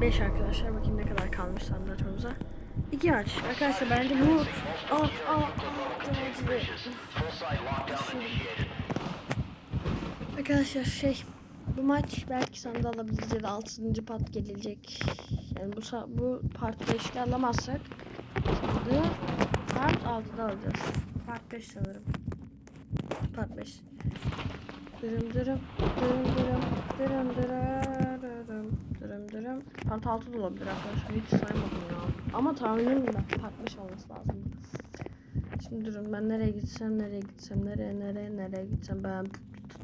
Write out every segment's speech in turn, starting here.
5 arkadaşlar. Bakayım ne kadar kalmış sandalyemize. 2 maç. Arkadaşlar bence bu... Aa, aa, aa, canım acıdı. Arkadaşlar şey... Bu maç belki sandığı alabiliriz ya da 6. part gelecek. Yani bu bu part 5'te alamazsak sandığı part 6'da alacağız. Part 5 sanırım. Part 5. Dırım dırım dırım dırım dırım dırım Part 6 da olabilir arkadaşlar hiç saymadım ya Ama tahminim de 5 olması lazım Şimdi durun ben nereye gitsem nereye gitsem nereye nereye nereye gitsem ben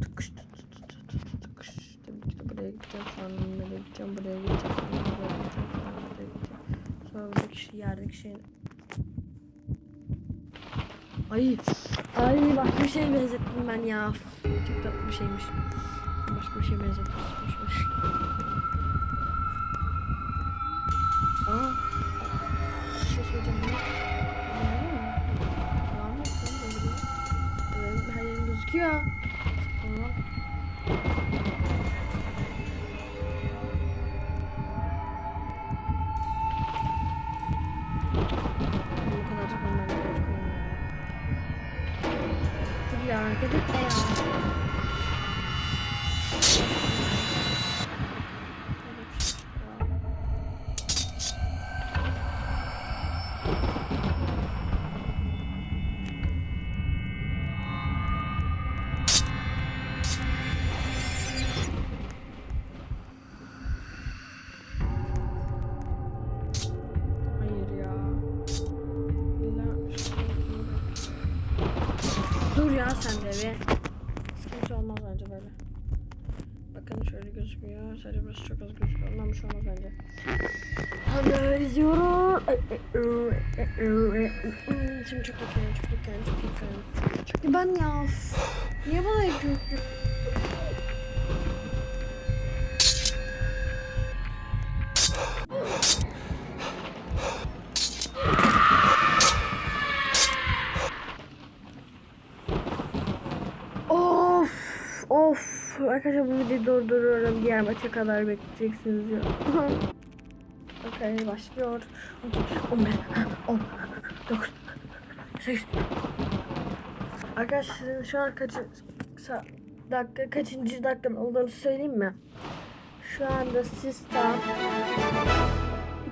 tıkış tıkış Tabii ki de buraya gideceğim sonra nereye gideceğim buraya gideceğim sonra buraya gideceğim sonra buraya gideceğim Sonra buradaki şey, yerdeki şeyin Ay Ay bak bir şey benzettim ben ya. Tatlı bir şeymiş. Başka bir şey benzettim. Boş ver. Aa. Bir şey söyleyeceğim. Var mı? Var mı? Evet, her yerim gözüküyor. Tamam. Bu kadar çok ya. Dur ya hareket etme ya. Ya sen de be. Sıkıntı olmaz bence böyle. Bakın şöyle gözükmüyor. Sadece burası çok az gözüküyor. Ondan bir şey olmaz bence. Haber izliyorum. Şimdi çok yakın, çok yakın, çok yakın. Çünkü ben ya. Niye bana yapıyorsun? Arkadaşlar bu videoyu durduruyorum diğer maça kadar bekleyeceksiniz ya. Okey başlıyor. 11 10 9 8 Arkadaşlar şu an kaç dakika kaçıncı dakika olduğunu söyleyeyim mi? Şu anda sistem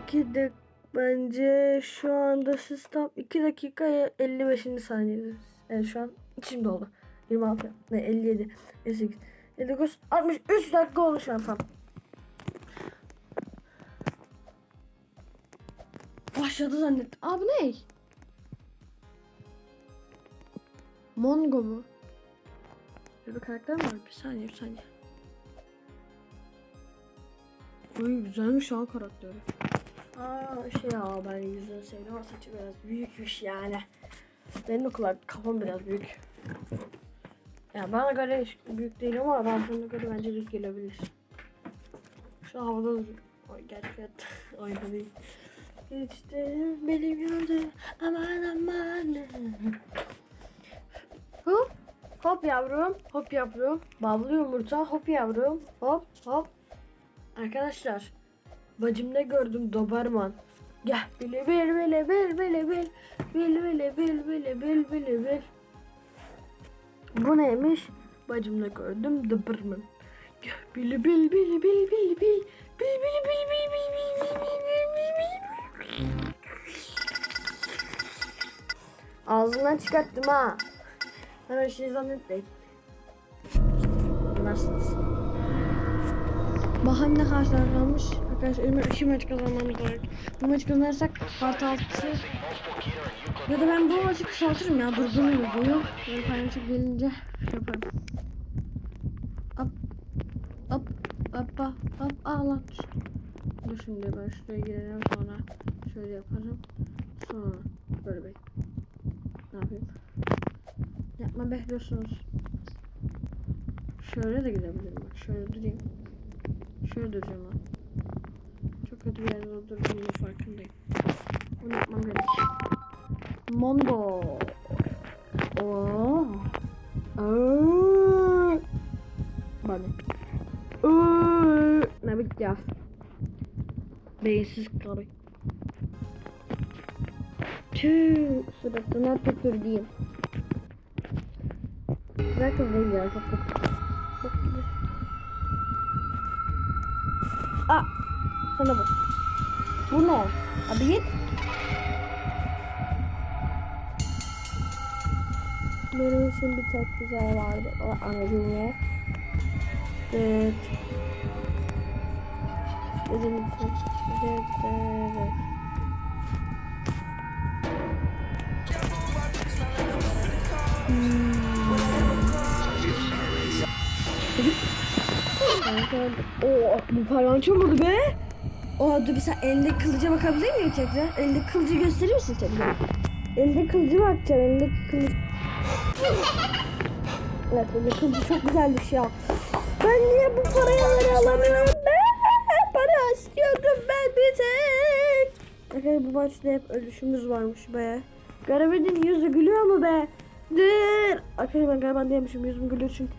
2 dak bence şu anda sistem 2 dakika 55. saniye. Evet şu an içim doldu. 26 ne 57 58 59 63 dakika an tam. Başladı zannettim. Aa bu ne? Mongo mu? Böyle bir karakter mi var? Bir saniye bir saniye. Ay güzelmiş ha karakteri. Aa şey ya ben yüzünü sevdim ama saçı biraz büyükmüş yani. Benim de kulak kafam biraz büyük. Ya bana göre büyük değil ama bazılarına göre bence büyük gelebilir. Şu havada duruyor. Ay gerçekten oyunda değil. Geçti benim yolda aman aman. Hop hop yavrum hop yavrum. Bavlı yumurta hop yavrum hop hop. Arkadaşlar bacımda gördüm Doberman. Gel bile bil bile bil bile bil bil bile bil bile bil bile bil. Bu neymiş? Bacımla gördüm Doberman. Gel bile bil bile bil bil bil bil bil bil bil bil bil bil bil bil bil Ağzından çıkarttım ha. Hemen şey zannetmeyin. Nasılsınız? Bakalım ne kadar kalmış. Arkadaşlar elime iki maç kazanmamız gerek. Bu maçı kazanırsak part 6 ya da ben bu maçı kısaltırım ya durdururum videoyu. Ben paylaşıp gelince şey yaparım. Hop hop hop hop düştü. Dur şimdi ben şuraya girelim sonra şöyle yaparım. Sonra böyle bek. Ne yapayım? Yapma bekliyorsunuz. Şöyle de gidebilirim bak. Şöyle durayım. Şöyle duracağım ha. Çok kötü bir yerde durduğumun gerek. Mongo. Oo. Oo. Bana. Oo. Ne bitti ya? Beyinsiz karı. Tüh, suratına tükürdüğüm. Güzel kız değil ya, çok kötü. Çok güzel. Aa, sana bak. Bu ne? Abi git. Benim için bir tek güzel vardı. O anacığım Evet. Dedim evet, evet. Oo, bu palanço mu be? Oha dur bir sen elindeki kılıca bakabilir miyim tekrar? Elindeki kılıcı gösterir misin tekrar? Elindeki kılıcı bakacağım. Elindeki kılıç. Evet kılıcı çok güzelmiş ya. Ben niye bu paraları alamıyorum be? Para istiyordum ben bir tek. Arkadaşlar bu maçta hep ölüşümüz varmış be. Garabedin yüzü gülüyor mu be? Dur. Arkadaşlar ben galiba diyemişim yüzüm gülüyor çünkü.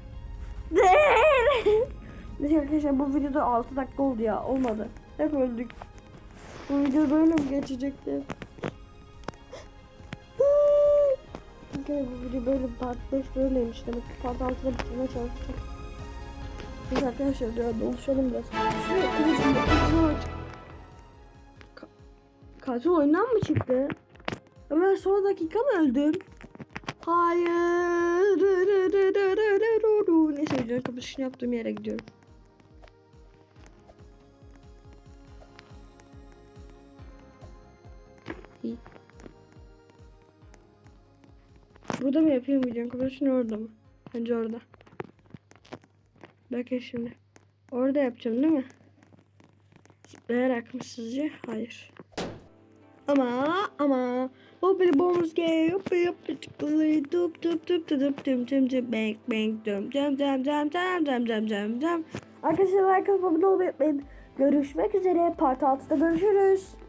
Dur. Neyse arkadaşlar bu videoda 6 dakika oldu ya. Olmadı. Hep öldük. Bu video böyle mi geçecekti? Arkadaşlar bu video böyle part 5 böyleymiş demek ki part 6'da bitirmeye çalışacağım. Biz arkadaşlar ya doluşalım biraz. Ka katil oyundan mı çıktı? Ömer son dakika mı öldüm? Hayır. Neyse videonun kapatışını yaptığım yere gidiyorum. Burada mı yapayım videonun kapatışını orada mı? Bence orada. Bakın şimdi. Orada yapacağım değil mi? Zıplayarak mı sizce? Hayır. Ama ama Hoppity bombs gay hoppi hoppi tıkılı dup dup dup dup dım dım dım bang bang dum dum dum dum dum dum dum dum dum Arkadaşlar like abone olmayı unutmayın. Görüşmek üzere. Part 6'da görüşürüz.